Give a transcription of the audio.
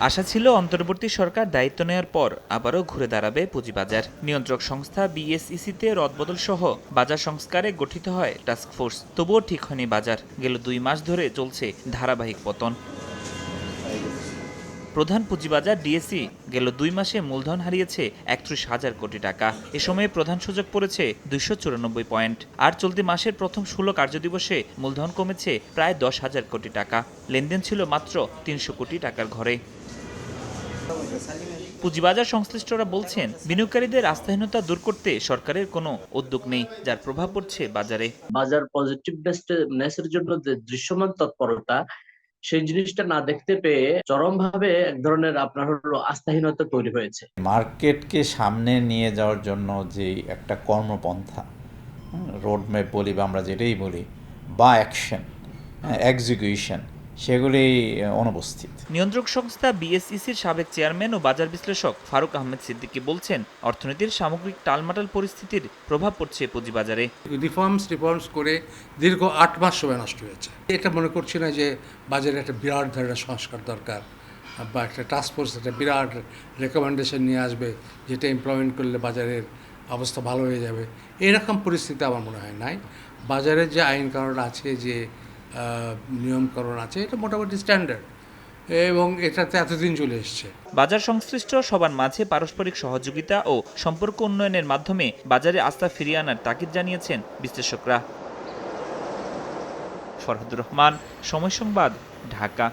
আশা ছিল অন্তর্বর্তী সরকার দায়িত্ব নেওয়ার পর আবারও ঘুরে দাঁড়াবে পুঁজিবাজার। নিয়ন্ত্রক সংস্থা বিএসইসিতে রদবদল সহ বাজার সংস্কারে গঠিত হয় টাস্কফোর্স তবুও ঠিক হয়নি বাজার। গেল দুই মাস ধরে চলছে ধারাবাহিক পতন। প্রধান পুঁজিবাজার ডিএসি গেল দুই মাসে মূলধন হারিয়েছে একত্রিশ হাজার কোটি টাকা। এ সময়ে প্রধান সূচক পড়েছে দুইশো চুরানব্বই পয়েন্ট। আর চলতি মাসের প্রথম ষোলো কার্যদিবসে মূলধন কমেছে প্রায় দশ হাজার কোটি টাকা। লেনদেন ছিল মাত্র তিনশো কোটি টাকার ঘরে। পুঁজিবাজার সংশ্লিষ্টরা বলছেন বিনিয়োগকারীদের আস্থাহীনতা দূর করতে সরকারের কোনো উদ্যোগ নেই যার প্রভাব পড়ছে বাজারে। বাজার পজিটিভ নেসের জন্য যে দৃশ্যমান তৎপরতা সেই জিনিসটা না দেখতে পেয়ে চরমভাবে এক ধরনের আপনার হলো আস্থাহীনতা তৈরি হয়েছে। মার্কেটকে সামনে নিয়ে যাওয়ার জন্য যে একটা কর্মপন্থা রোডম্যাপ বলি বা আমরা যেটাই বলি বা অ্যাকশন এক্সিকিউশন সেগুলি অনুপস্থিত। নিয়ন্ত্রক সংস্থা বিএসইসির সাবেক চেয়ারম্যান ও বাজার বিশ্লেষক ফারুক আহমেদ সিদ্দিকী বলছেন অর্থনীতির সামগ্রিক টালমাটাল পরিস্থিতির প্রভাব পড়ছে পুঁজিবাজারে। রিফর্মস রিফর্মস করে দীর্ঘ আট মাস সময় নষ্ট হয়েছে। এটা মনে করছি না যে বাজারে একটা বিরাট ধরনের সংস্কার দরকার বা একটা টাস্কফোর্স একটা বিরাট রেকমেন্ডেশন নিয়ে আসবে যেটা ইমপ্লয়মেন্ট করলে বাজারের অবস্থা ভালো হয়ে যাবে। এরকম পরিস্থিতি আমার মনে হয় নাই। বাজারের যে আইন কানুন আছে যে আহ, নিয়মকানুন আছে এটা মোটামুটি স্ট্যান্ডার্ড এবং এটাতে এতদিন চলে এসছে। বাজার সংশ্লিষ্ট সবার মাঝে পারস্পরিক সহযোগিতা ও সম্পর্ক উন্নয়নের মাধ্যমে বাজারে আস্থা ফিরিয়ে আনার তাগিদ জানিয়েছেন বিশ্লেষকরা। ফরহাদুর রহমান সময় সংবাদ ঢাকা।